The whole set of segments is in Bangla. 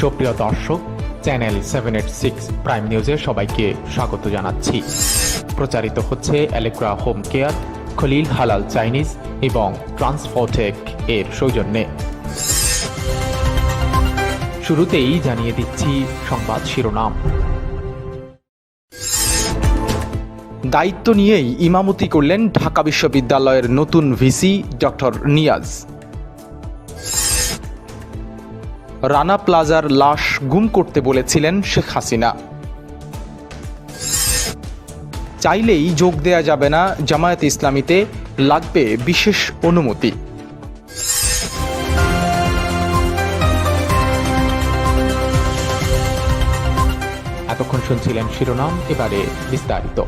সুপ্রিয় দর্শক, channel seven eight six prime নিউজে সবাইকে স্বাগত জানাচ্ছি। প্রচারিত হচ্ছে অ্যালেক্রা হোম কেয়ার খলিল হালাল চাইনিজ এবং ট্রান্সফোটেক এর সৌজন্যে। শুরুতেই জানিয়ে দিচ্ছি সংবাদ শিরোনাম। দায়িত্ব নিয়েই ইমামতি করলেন ঢাকা বিশ্ববিদ্যালয়ের নতুন ভিসি ডক্টর নিয়াজ। রানা প্লাজার লাশ গুম করতে বলেছিলেন শেখ হাসিনা। চাইলেই যোগ দেয়া যাবে না জামায়াত ইসলামীতে, লাগবে বিশেষ অনুমতি। এতক্ষণ শুনছিলেন শিরোনাম, এবারে বিস্তারিত।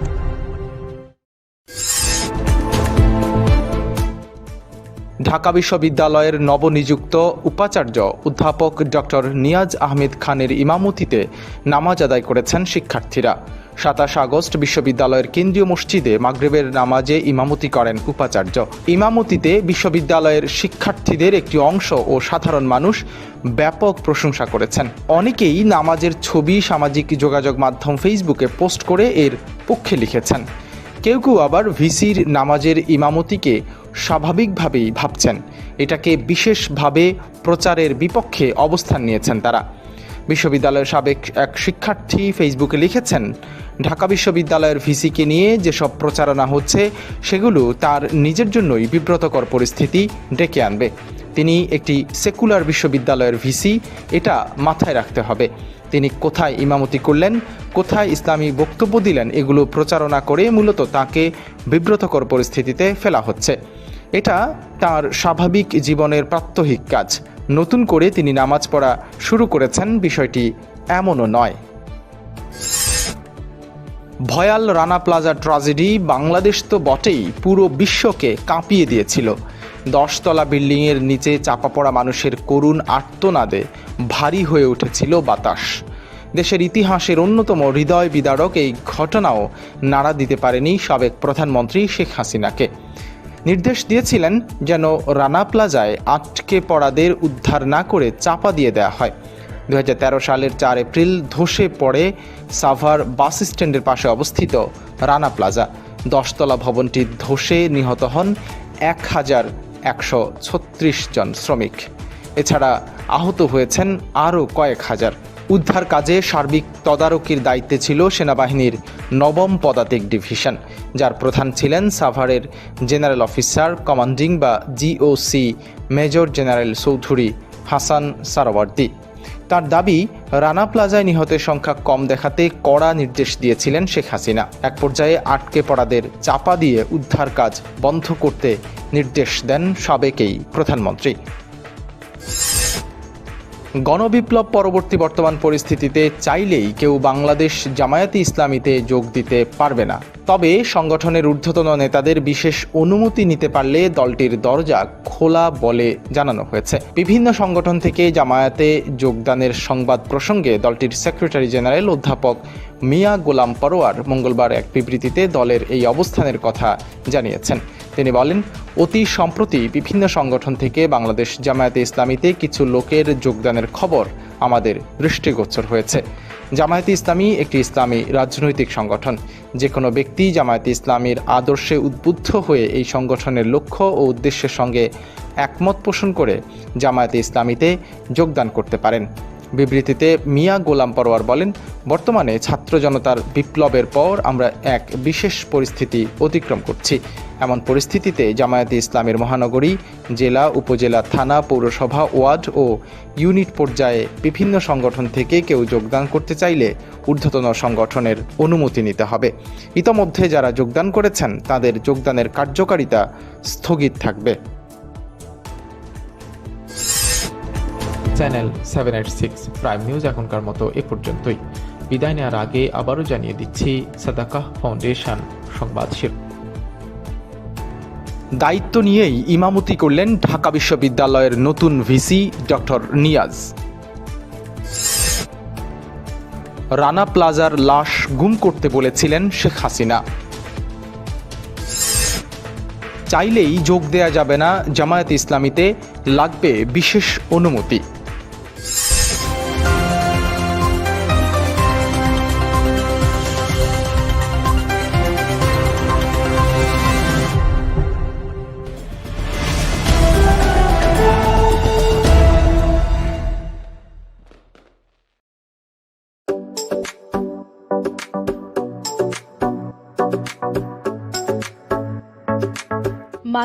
ঢাকা বিশ্ববিদ্যালয়ের নবনিযুক্ত উপাচার্য অধ্যাপক ডক্টর নিয়াজ আহমেদ খানের ইমামতিতে নামাজ আদায় করেছেন শিক্ষার্থীরা। সাতাশ আগস্ট বিশ্ববিদ্যালয়ের কেন্দ্রীয় মসজিদে মাগরেবের নামাজে ইমামতি করেন উপাচার্য। ইমামতিতে বিশ্ববিদ্যালয়ের শিক্ষার্থীদের একটি অংশ ও সাধারণ মানুষ ব্যাপক প্রশংসা করেছেন। অনেকেই নামাজের ছবি, সামাজিক যোগাযোগ মাধ্যম ফেসবুকে পোস্ট করে এর পক্ষে লিখেছেন। কেউ কেউ আবার ভিসির নামাজের ইমামতিকে স্বাভাবিকভাবেই ভাবছেন। এটাকে বিশেষভাবে প্রচারের বিপক্ষে অবস্থান নিয়েছেন তারা। বিশ্ববিদ্যালয়ের সাবেক এক শিক্ষার্থী ফেসবুকে লিখেছেন, ঢাকা বিশ্ববিদ্যালয়ের ভিসিকে নিয়ে যেসব প্রচারণা হচ্ছে, সেগুলো তার নিজের জন্যই বিব্রতকর পরিস্থিতি ডেকে আনবে। তিনি একটি সেকুলার বিশ্ববিদ্যালয়ের ভিসি, এটা মাথায় রাখতে হবে। তিনি কোথায় ইমামতি করলেন, কোথায় ইসলামী বক্তব্য দিলেন, এগুলো প্রচারণা করে মূলত তাকে বিব্রতকর পরিস্থিতিতে ফেলা হচ্ছে। এটা তার স্বাভাবিক জীবনের প্রাত্যহিক কাজ। নতুন করে তিনি নামাজ পড়া শুরু করেছেন, বিষয়টি এমনও নয়। ভয়াল রানা প্লাজা ট্রাজেডি বাংলাদেশ তো বটেই, পুরো বিশ্বকে কাঁপিয়ে দিয়েছিল। দশতলা বিল্ডিংয়ের নিচে চাপা পড়া মানুষের করুণ আর্তনাদে ভারী হয়ে উঠেছিল বাতাস। দেশের ইতিহাসের অন্যতম হৃদয় বিদারক এই ঘটনাও নাড়া দিতে পারেনি সাবেক প্রধানমন্ত্রী শেখ হাসিনাকে। নির্দেশ দিয়েছিলেন যেন রানা প্লাজায় আটকে পড়াদের উদ্ধার না করে চাপা দিয়ে দেওয়া হয়। দু হাজার তেরো সালের চার এপ্রিল ধসে পড়ে সাভার বাস স্ট্যান্ডের পাশে অবস্থিত রানা প্লাজা। দশতলা ভবনটি ধসে নিহত হন এক হাজার একশো ছত্রিশ জন শ্রমিক। এছাড়া আহত হয়েছেন আরও কয়েক হাজার। উদ্ধার কাজে সার্বিক তদারকির দায়িত্বে ছিল সেনাবাহিনীর নবম পদাতিক ডিভিশন, যার প্রধান ছিলেন সাভারের জেনারেল অফিসার, কমান্ডিং বা GOC major general Chowdhury Hasan Sarwardi. তার দাবি, রানা প্লাজায় নিহতের সংখ্যা কম দেখাতে কড়া নির্দেশ দিয়েছিলেন শেখ হাসিনা। এক পর্যায়ে আটকে পড়াদের চাপা দিয়ে উদ্ধার কাজ বন্ধ করতে নির্দেশ দেন সাবেকেই প্রধানমন্ত্রী। গণবিপ্লব পরবর্তী বর্তমান পরিস্থিতিতে চাইলেই কেউ বাংলাদেশ জামায়াতি ইসলামীতে যোগ দিতে পারবে না। তবে সংগঠনের ঊর্ধ্বতন নেতাদের বিশেষ অনুমতি নিতে পারলে দলটির দরজা খোলা বলে জানানো হয়েছে। বিভিন্ন সংগঠন থেকে জামায়াতে যোগদানের সংবাদ প্রসঙ্গে দলটির সেক্রেটারি জেনারেল অধ্যাপক মিয়া গোলাম পরোয়ার মঙ্গলবার এক বিবৃতিতে দলের এই অবস্থানের কথা জানিয়েছেন। তিনি বলেন, অতি সম্প্রতি বিভিন্ন সংগঠন থেকে বাংলাদেশ জামায়াতে ইসলামীতে কিছু লোকের যোগদানের খবর আমাদের দৃষ্টিগোচর হয়েছে। জামায়াতে ইসলামী একটি ইসলামী রাজনৈতিক সংগঠন। যে কোনো ব্যক্তি জামায়াতে ইসলামীর আদর্শে উদ্বুদ্ধ হয়ে এই সংগঠনের লক্ষ্য ও উদ্দেশ্যের সঙ্গে একমত পোষণ করে জামায়াতে ইসলামীতে যোগদান করতে পারেন। বিবৃতিতে মিয়া গোলাম পরোয়ার বলেন, বর্তমানে ছাত্র জনতার বিপ্লবের পর আমরা এক বিশেষ পরিস্থিতি অতিক্রম করছি। এমন পরিস্থিতিতে জামায়াতে ইসলামের মহানগরী, জেলা, উপজেলা, থানা, পৌরসভা, ওয়ার্ড ও ইউনিট পর্যায়ে বিভিন্ন সংগঠন থেকে কেউ যোগদান করতে চাইলে ঊর্ধ্বতন সংগঠনের অনুমতি নিতে হবে। ইতোমধ্যে যারা যোগদান করেছেন, তাদের যোগদানের কার্যকারিতা স্থগিত থাকবে। Channel seven eight six prime news এখনকার মতো এ পর্যন্তই। বিদায় নেওয়ার আগে আবারও জানিয়ে দিচ্ছি সাদাকাহ ফাউন্ডেশন সংবাদ শিরোনাম। দায়িত্ব নিয়েই ইমামতি করলেন ঢাকা বিশ্ববিদ্যালয়ের নতুন ভিসি ডক্টর নিয়াজ। রানা প্লাজার লাশ গুম করতে বলেছিলেন শেখ হাসিনা। চাইলেই যোগ দেয়া যাবে না জামায়াত ইসলামীতে, লাগবে বিশেষ অনুমতি।